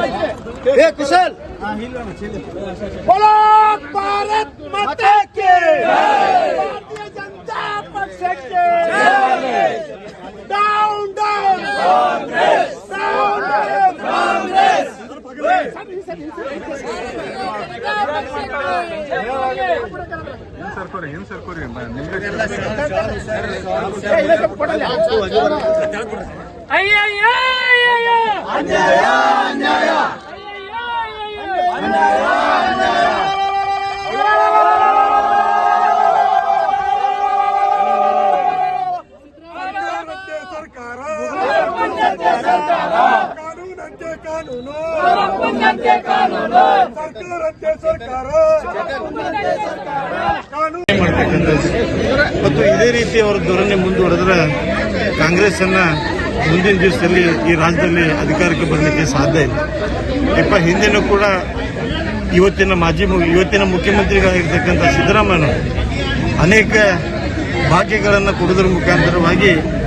ए कुशल बोलो भारत माता के भारतीय जनता पक्ष के down down Congress down down Congress ಸರ್ಕೋರಿ ಏನ್ ಸರ್ಕೋರಿ ನಿಮ್ಗೆ ಸರ್ಕಾರ ಕಾನೂನು. ಸರ್ಕಾರಕ್ಕೆ ಸರ್ಕಾರ. ಕಾನೂನು. ಮತ್ತು ಇದೇ ರೀತಿ ಅವರ ಧೋರಣೆ ಮುಂದುವರೆದ್ರೆ ಕಾಂಗ್ರೆಸ್ ಅನ್ನ ಮುಂದಿನ ದಿವಸದಲ್ಲಿ ಈ ರಾಜ್ಯದಲ್ಲಿ ಅಧಿಕಾರಕ್ಕೆ ಬರಲಿಕ್ಕೆ ಸಾಧ್ಯ ಇಲ್ಲ. ಇಪ್ಪ ಹಿಂದಿನೂ ಕೂಡ ಇವತ್ತಿನ ಮಾಜಿ ಮು- ಇವತ್ತಿನ ಮುಖ್ಯಮಂತ್ರಿಗಳಾಗಿರ್ತಕ್ಕಂಥ ಸಿದ್ದರಾಮಯ್ಯ ಅನೇಕ ಭಾಗ್ಯಗಳನ್ನು ಕೊಡೋದ್ರ ಮುಖಾಂತರವಾಗಿ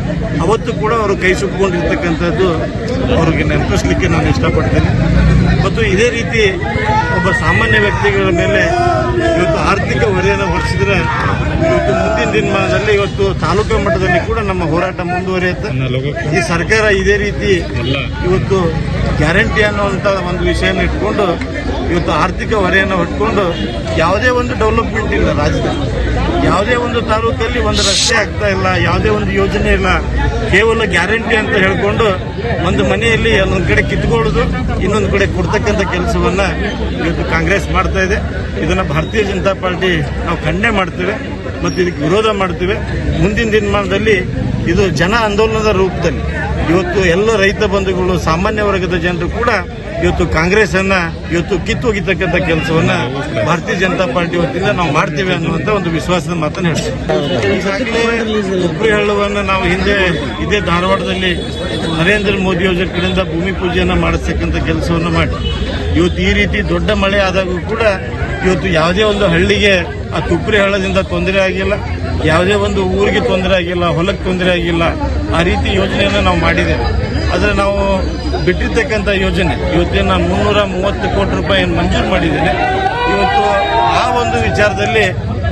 ಅವತ್ತು ಕೂಡ ಅವರು ಕೈ ಸುಟ್ಕೊಂಡಿರ್ತಕ್ಕಂಥದ್ದು ಅವ್ರಿಗೆ ನೆನಪಿಸ್ಲಿಕ್ಕೆ ನಾನು ಇಷ್ಟಪಡ್ತೇನೆ. ಮತ್ತು ಇದೇ ರೀತಿ ಒಬ್ಬ ಸಾಮಾನ್ಯ ವ್ಯಕ್ತಿಗಳ ಮೇಲೆ ಇವತ್ತು ಆರ್ಥಿಕ ಹೊರೆಯನ್ನು ಹೊರಿಸಿದ್ರೆ ಇವತ್ತು ಮುಂದಿನ ದಿನಮಾನದಲ್ಲಿ ಇವತ್ತು ತಾಲೂಕು ಮಟ್ಟದಲ್ಲಿ ಕೂಡ ನಮ್ಮ ಹೋರಾಟ ಮುಂದುವರಿಯುತ್ತೆ. ಈ ಸರ್ಕಾರ ಇದೇ ರೀತಿ ಇವತ್ತು ಗ್ಯಾರಂಟಿ ಅನ್ನುವಂಥ ಒಂದು ವಿಷಯನ ಇಟ್ಕೊಂಡು ಇವತ್ತು ಆರ್ಥಿಕ ಹೊರೆಯನ್ನು ಹೊಟ್ಕೊಂಡು ಯಾವುದೇ ಒಂದು ಡೆವಲಪ್ಮೆಂಟ್ ಇಲ್ಲ ರಾಜ್ಯದಲ್ಲಿ. ಯಾವುದೇ ಒಂದು ತಾಲೂಕಲ್ಲಿ ಒಂದು ರಸ್ತೆ ಆಗ್ತಾ ಇಲ್ಲ, ಯಾವುದೇ ಒಂದು ಯೋಜನೆ ಇಲ್ಲ, ಕೇವಲ ಗ್ಯಾರಂಟಿ ಅಂತ ಹೇಳ್ಕೊಂಡು ಒಂದು ಮನೆಯಲ್ಲಿ ಒಂದೊಂದು ಕಡೆ ಕಿತ್ಕೊಳ್ಳೋದು, ಇನ್ನೊಂದು ಕಡೆ ಕೊಡ್ತಕ್ಕಂಥ ಕೆಲಸವನ್ನು ಇವತ್ತು ಕಾಂಗ್ರೆಸ್ ಮಾಡ್ತಾ ಇದೆ. ಇದನ್ನ ಭಾರತೀಯ ಜನತಾ ಪಾರ್ಟಿ ನಾವು ಖಂಡನೆ ಮಾಡ್ತೇವೆ ಮತ್ತು ಇದಕ್ಕೆ ವಿರೋಧ ಮಾಡ್ತೇವೆ. ಮುಂದಿನ ದಿನಮಾನದಲ್ಲಿ ಇದು ಜನ ಆಂದೋಲನದ ರೂಪದಲ್ಲಿ. ಇವತ್ತು ಎಲ್ಲ ರೈತ ಬಂಧುಗಳು, ಸಾಮಾನ್ಯ ವರ್ಗದ ಜನರು ಕೂಡ ಇವತ್ತು ಕಾಂಗ್ರೆಸ್ ಅನ್ನ ಇವತ್ತು ಕಿತ್ತೋಗಿರ್ತಕ್ಕಂಥ ಕೆಲಸವನ್ನ ಭಾರತೀಯ ಜನತಾ ಪಾರ್ಟಿ ವತಿಯಿಂದ ನಾವು ಮಾಡ್ತೇವೆ ಅನ್ನುವಂತ ಒಂದು ವಿಶ್ವಾಸದ ಮಾತನ್ನು ಹೇಳ್ತೀವಿ ಈಗಾಗಲೇ ಹಳ್ಳವನ್ನು ನಾವು ಹಿಂದೆ ಇದೇ ಧಾರವಾಡದಲ್ಲಿ ನರೇಂದ್ರ ಮೋದಿ ಅವರ ಕಡೆಯಿಂದ ಭೂಮಿ ಪೂಜೆಯನ್ನು ಮಾಡಿಸ್ತಕ್ಕಂಥ ಕೆಲಸವನ್ನು ಮಾಡಿ. ಇವತ್ತು ಈ ರೀತಿ ದೊಡ್ಡ ಮಳೆ ಆದಾಗೂ ಕೂಡ ಇವತ್ತು ಯಾವುದೇ ಒಂದು ಹಳ್ಳಿಗೆ ಆ ತುಪ್ರಿ ಹಳ್ಳದಿಂದ ತೊಂದರೆ ಆಗಿಲ್ಲ, ಯಾವುದೇ ಒಂದು ಊರಿಗೆ ತೊಂದರೆ ಆಗಿಲ್ಲ, ಹೊಲಕ್ಕೆ ತೊಂದರೆ ಆಗಿಲ್ಲ, ಆ ರೀತಿ ಯೋಜನೆಯನ್ನು ನಾವು ಮಾಡಿದ್ದೇವೆ. ಆದರೆ ನಾವು ಬಿಟ್ಟಿರ್ತಕ್ಕಂಥ ಯೋಜನೆ. ಇವತ್ತಿನ ನಾನು ಮುನ್ನೂರ ಮೂವತ್ತು ಕೋಟಿ ರೂಪಾಯಿ ಮಂಜೂರು ಮಾಡಿದ್ದೇನೆ. ಇವತ್ತು ಆ ಒಂದು ವಿಚಾರದಲ್ಲಿ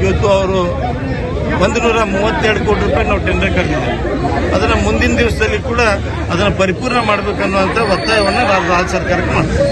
ಇವತ್ತು ಅವರು ಒಂದು ನೂರ ಮೂವತ್ತೆರಡು ಕೋಟಿ ರೂಪಾಯಿ ನಾವು ಟೆಂಡರ್ ಕರೆದಿದ್ದೇವೆ ಅದನ್ನು ಮುಂದಿನ ದಿವಸದಲ್ಲಿ ಕೂಡ ಅದನ್ನು ಪರಿಪೂರ್ಣ ಮಾಡಬೇಕನ್ನುವಂಥ ಒತ್ತಾಯವನ್ನು ರಾಜ್ಯ ಸರ್ಕಾರಕ್ಕೆ ಮಾಡ್ತೀವಿ.